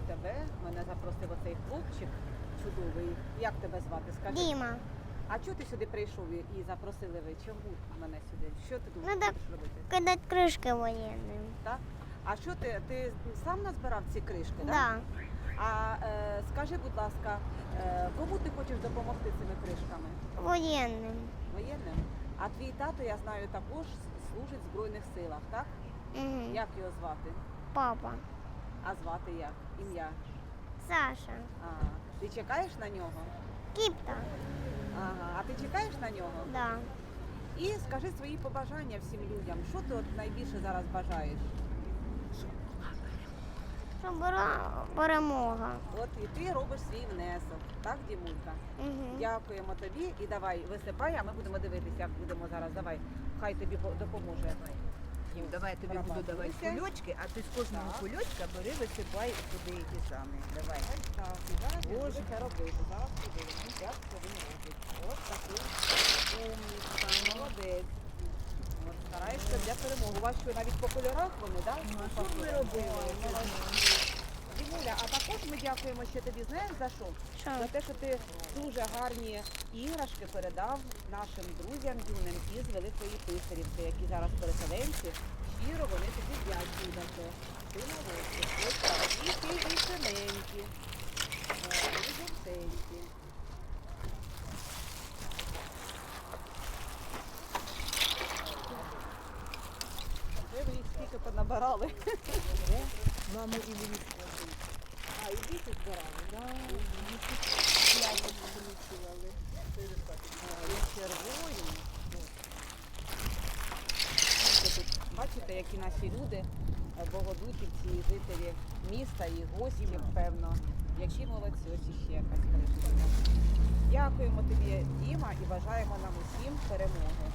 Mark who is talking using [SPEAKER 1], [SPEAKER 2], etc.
[SPEAKER 1] мене тебе, мене запросив оцей хлопчик чудовий. Як тебе звати? Скажи.
[SPEAKER 2] Діма.
[SPEAKER 1] А чого ти сюди прийшов і запросили ви? Чому мене сюди? Що ти тут
[SPEAKER 2] Ну,
[SPEAKER 1] будеш
[SPEAKER 2] так.
[SPEAKER 1] робити?
[SPEAKER 2] Кидать кришки воєнним.
[SPEAKER 1] Так? А що ти, ти сам назбирав ці кришки?
[SPEAKER 2] Да.
[SPEAKER 1] А е, скажи, будь ласка, е, кому ти хочеш допомогти цими кришками?
[SPEAKER 2] Воєнним.
[SPEAKER 1] Воєнним? А твій тато, я знаю, також служить в Збройних силах, так?
[SPEAKER 2] Угу.
[SPEAKER 1] Як його звати?
[SPEAKER 2] Папа.
[SPEAKER 1] А звати як? Ім'я?
[SPEAKER 2] Саша.
[SPEAKER 1] А, ти чекаєш на нього?
[SPEAKER 2] Кіпта.
[SPEAKER 1] Ага. А ти чекаєш на нього?
[SPEAKER 2] Да.
[SPEAKER 1] І скажи свої побажання всім людям. Що ти от найбільше зараз бажаєш?
[SPEAKER 2] Щоб була перемога.
[SPEAKER 1] От і ти робиш свій внесок, так, Дімулька?
[SPEAKER 2] Угу.
[SPEAKER 1] Дякуємо тобі і давай висипай, а ми будемо дивитися, як будемо зараз. Давай, хай тобі по- допоможе.
[SPEAKER 3] Дім, давай я тобі буду давати кульочки, а ти з кожного
[SPEAKER 1] Так.
[SPEAKER 3] кульочка бери, висипай туди ті самі. Давай.
[SPEAKER 1] Так, і зараз я буду це робити. Зараз подивимось, як це він робить. Ось такий умнічка, молодець. От, стараєшся для перемоги. У вас що, навіть по кольорах вони, так?
[SPEAKER 3] Ну, а що ми робили?
[SPEAKER 1] Дімуля, а також ми дякуємо ще тобі, знаєш за що?
[SPEAKER 2] Що?
[SPEAKER 1] За те, що ти дуже гарні іграшки передав нашим друзям юним із Великої Писарівки, які зараз переселенці. Щиро вони тобі вдячні за це. Ти. Ось так. І ти і синенькі. І жовтенькі. Ви скільки понабирали.
[SPEAKER 3] Маму і мені
[SPEAKER 1] А, і діти збирали, так? І червоні. Ось тут Бачите, які наші люди, е, богодухівці, і жителі міста і гості, певно. Які молодці, ось іще якась кришка. Дякуємо тобі, Діма, і бажаємо нам усім перемоги.